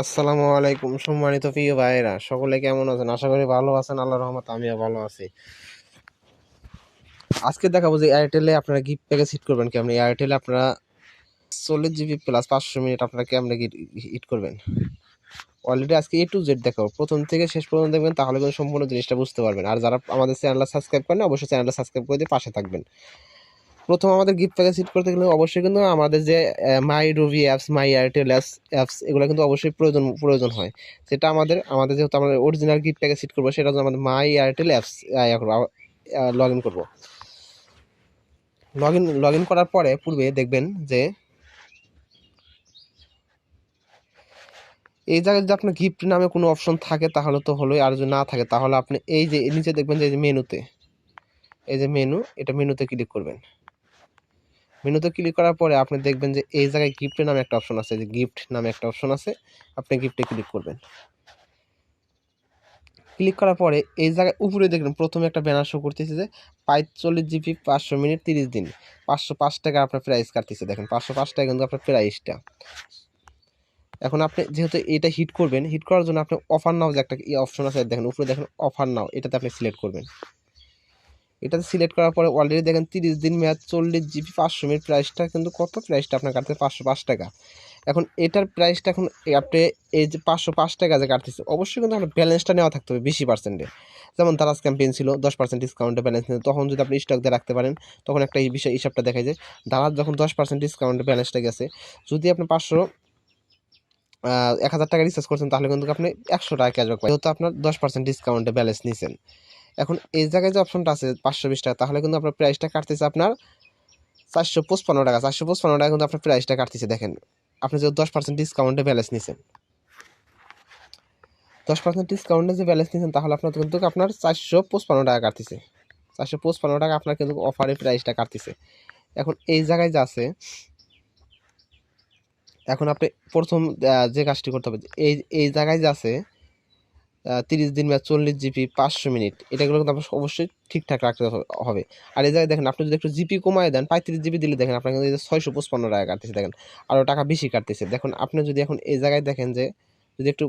আসসালামু আলাইকুম, সম্মানিত প্রিয় ভাইয়েরা। সকলে কেমন আছেন? আশা করি ভালো আছেন। আল্লাহ রহমত আমিও ভালো আছি। আজকে দেখাবো যে এয়ারটেলে আপনারা গিফট প্যাকেজ হিট করবেন কেমন? এয়ারটেলে আপনারা চল্লিশ জিবি প্লাস পাঁচশো মিনিট আপনারা কেমন হিট করবেন? অলরেডি আজকে এ টু জেড দেখাবো। প্রথম থেকে শেষ পর্যন্ত দেখবেন, তাহলে কিন্তু সম্পূর্ণ জিনিসটা বুঝতে পারবেন। আর যারা আমাদের চ্যানেলটা সাবস্ক্রাইব করেন অবশ্যই চ্যানেলটা সাবস্ক্রাইব করে দিয়ে পাশে থাকবেন। প্রথম আমাদের গিফট প্যাকেজ হিট করতে গেলে অবশ্যই কিন্তু আমাদের যে my Robi apps my Airtel apps apps এগুলো কিন্তু অবশ্যই প্রয়োজন প্রয়োজন হয়। সেটা আমাদের আমাদের যেহেতু আমাদের অরিজিনাল গিফট প্যাকেজ হিট করব, সেটা আমাদের my Airtel apps log in করব লগ ইন লগ ইন করার পরে পূর্বে দেখবেন যে, এই জায়গায় যদি আপনার গিফট নামে কোনো অপশন থাকে, তাহলে তো হলোই, আর যদি না থাকে, তাহলে আপনি এই যে, নিচে দেখবেন যে, এই যে মেনুতে এই যে মেনু এটা মেনুতে ক্লিক করবেন। মেনুতে ক্লিক করার পরে আপনি দেখবেন যে এই জায়গায় গিফট নামে একটা অপশন আছে, যে গিফট নামে একটা অপশন আছে, আপনি গিফটে ক্লিক করবেন। ক্লিক করার পরে এই জায়গায় উপরে দেখবেন প্রথমে একটা ব্যানার শো করতেছে যে পাঁচচল্লিশ জিবি পাঁচশো মিনিট তিরিশ দিন, পাঁচশো পাঁচ টাকা আপনার প্রাইস কাটতেছে। দেখেন পাঁচশো পাঁচ টাকা কিন্তু আপনার প্রাইসটা এখন আপনি যেহেতু এটা হিট করবেন হিট করার জন্য আপনি অফার নাও যে একটা অপশন আছে, দেখেন উপরে দেখেন অফার নাও এটাতে আপনি সিলেক্ট করবেন। এটাতে সিলেক্ট করার পরে অলরেডি দেখেন তিরিশ দিন মেয়াদ, চল্লিশ জিবি পাঁচশো মিনিট প্রাইসটা কিন্তু কত প্রাইসটা আপনার কাটতে পাঁচশো পাঁচ টাকা। এখন এটার প্রাইসটা এখন আপনি এই যে পাঁচশো পাঁচ টাকা যে কাটতেছে, অবশ্যই কিন্তু আপনার ব্যালেন্সটা নেওয়া থাকতে হবে বেশি পার্সেন্টে যেমন দারাজ ক্যাম্পেইন ছিল, দশ পার্সেন্ট ডিসকাউন্টে ব্যালেন্স নিতে তখন যদি আপনি স্টক দিয়ে রাখতে পারেন, তখন একটা এই বিষয়, হিসাবটা দেখায় যে দারাজ যখন দশ পার্সেন্ট ডিসকাউন্টে ব্যালেন্সটা গেছে, যদি আপনি পাঁচশো এক হাজার টাকা রিচার্জ করছেন, তাহলে কিন্তু আপনি একশো টাকা ক্যাশব্যাক পাবেন। যেহেতু আপনার দশ পার্সেন্ট ডিসকাউন্টে ব্যালেন্স নিছেন। এখন এই জায়গায় যে অপশনটা আছে পাঁচশো বিশ টাকা, তাহলে কিন্তু আপনার প্রাইসটা কাটতেছে আপনার চারশো পঁচপান্ন টাকা। চারশো পঁচপান্ন টাকা কিন্তু আপনার প্রাইসটা কাটতেছে, দেখেন। আপনি যে দশ পার্সেন্ট ডিসকাউন্টে ব্যালেন্স নিছেন, দশ পার্সেন্ট ডিসকাউন্টে যে ব্যালেন্স নিছেন, তাহলে আপনার কিন্তু আপনার চারশো পঁচপান্ন টাকা কাটতেছে। চারশো পঁচপান্ন টাকা আপনার কিন্তু অফারে প্রাইসটা কাটতেছে। এখন এই জায়গায় যা আছে, এখন আপনি প্রথম যে কাজটি করতে হবে, এই এই জায়গায় যে আছে তিরিশ দিন বা চল্লিশ জিবি পাঁচশো মিনিট। এটাগুলো কিন্তু আপনার অবশ্যই ঠিকঠাক রাখতে হবে। আর এই জায়গায় দেখেন, আপনি যদি একটু জিপি কমায় দেন, পঁয়ত্রিশ জিবি দিলে দেখেন আপনার কিন্তু ছয়শো পঁচপান্ন টাকা কাটতেছে, দেখেন। আরও টাকা বেশি কাটতেছে। দেখুন, আপনি যদি এখন এই জায়গায় দেখেন যে, যদি একটু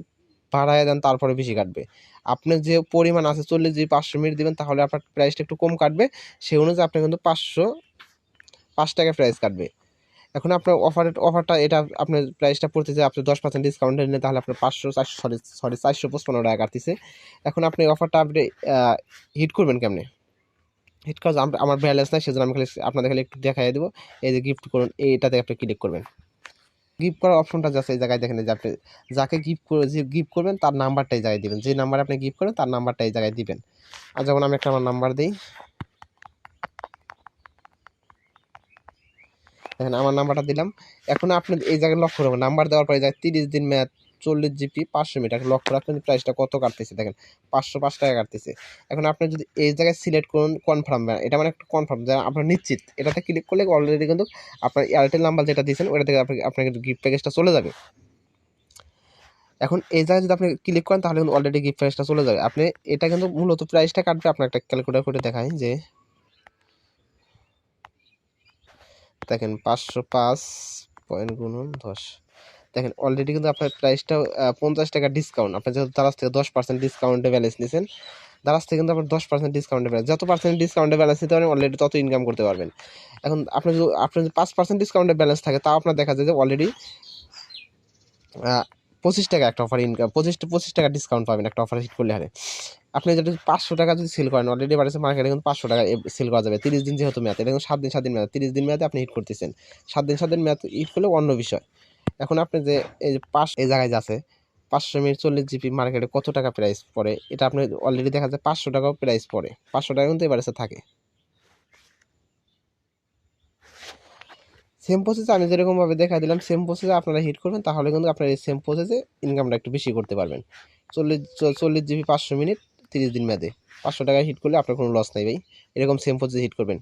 বাড়ায় দেন, তারপরে বেশি কাটবে। আপনার যে পরিমাণ আছে চল্লিশ জিবি পাঁচশো মিনিট দেবেন, তাহলে আপনার প্রাইসটা একটু কম কাটবে। সেই অনুযায়ী আপনার কিন্তু পাঁচশো, পাঁচ টাকা প্রাইস কাটবে। এখন আপনার অফার অফারটা এটা আপনার প্রাইসটা পড়তেছে আপনি দশ পার্সেন্ট ডিসকাউন্টে নিলে তাহলে আপনার পাঁচশো, চারশো সরি সরি চারশো পঁচপান্ন টাকা কাটতেছে। এখন আপনি অফারটা আপনি হিট করবেন কেমনে? হিট করা আমার ব্যালেন্স নাই, সেজন্য আমি খালি আপনাদের খালি একটু দেখাই দেবো। এই যে গিফট করুন, এইটাতে আপনি ক্লিক করবেন। গিফট করার অপশনটা যাচ্ছে এই জায়গায় দেখেন যে আপনি যাকে গিফট করে, যে গিফট করবেন, তার নাম্বারটা এই জায়গায় দিবেন। যে নাম্বার আপনি গিফট করেন, তার নাম্বারটা এই জায়গায় দিবেন। আর যেমন আমি একটা আমার নাম্বার দিই দেখেন, আমার নাম্বারটা দিলাম। এখন আপনি এই জায়গায় লক্ষ্য রাখবেন নাম্বার দেওয়ার পরে যায় তিরিশ দিন মেয়াদ, চল্লিশ জিপি, পাঁচশো মিটার লক্ষ্য রাখবেন প্রাইসটা কত কাটতেছে দেখেন, পাঁচশো পাঁচ টাকা কাটতেছে। এখন আপনি যদি এই জায়গায় সিলেক্ট করুন কনফার্ম এটা মানে একটা কনফার্ম আপনার নিশ্চিত। এটাতে ক্লিক করলে অলরেডি কিন্তু আপনার এয়ারটেল নাম্বার যেটা দিয়েছেন ওটা থেকে আপনি আপনার কিন্তু গিফট প্যাকেজটা চলে যাবে। এখন এই জায়গায় যদি আপনি ক্লিক করেন, তাহলে কিন্তু অলরেডি গিফট প্যাকেজটা চলে যাবে। আপনি, এটা কিন্তু মূলত প্রাইসটা কাটবে। আপনার একটা ক্যালকুলেটার করে দেখায় যে দেখেন পাঁচশো পাঁচ পয়েন্ট গুণন দশ। দেখেন অলরেডি কিন্তু আপনার প্রাইসটা পঞ্চাশ টাকা ডিসকাউন্ট আপনি যেহেতু দারাজ থেকে দশ পার্সেন্ট ডিসকাউন্টে ব্যালেন্স নিয়েছেন দারাজ থেকে কিন্তু আপনার দশ পার্সেন্ট ডিসকাউন্টে ব্যালেন্স যত পার্সেন্ট ডিসকাউন্টে ব্যালেন্স নিতে পারেন অলরেডি তত ইনকাম করতে পারবেন। এখন আপনি যদি আপনার যদি পাঁচ পার্সেন্ট ডিসকাউন্টে ব্যালেন্স থাকে, তাও আপনার দেখা যায় যে অলরেডি পঁচিশ টাকা একটা অফার ইনকাম পঁচিশ পঁচিশ টাকা ডিসকাউন্ট পাবেন একটা অফার হিট করলে হারে। আপনি যদি পাঁচশো টাকা যদি সেল করেন অলরেডি বাড়িতে মার্কেটে কিন্তু পাঁচশো টাকা সেল করা যাবে। তিরিশ দিন যেহেতু মেয়াদ, এটা সাত দিন সাত দিন মেয়াদ। তিরিশ দিন মেয়াদে আপনি হিট করতেছেন। সাত দিন সাত দিন মেয়াদ হিট করলে অন্য বিষয়। এখন আপনি যে, এই যে পাঁচ, এই জায়গায় যাচ্ছে পাঁচশো মিনিট চল্লিশ জিবি মার্কেটে কত টাকা প্রাইস পড়ে? এটা আপনি অলরেডি দেখা যায় পাঁচশো টাকাও প্রাইস পড়ে। পাঁচশো টাকা কিন্তু এবারে থাকে। সেম প্রসেসে আমি যেরকমভাবে দেখা দিলাম সেম প্রসেসে আপনারা হিট করবেন, তাহলে কিন্তু আপনার এই সেম প্রসেসে ইনকামটা একটু বেশি করতে পারবেন। চল্লিশ চল্লিশ জিবি পাঁচশো মিনিট তিরিশ দিন মেয়াদে। পাঁচশো টাকায় হিট করলে আপনার কোনো লস নাই ভাই। এরকম সেম পজিশন হিট করবেন।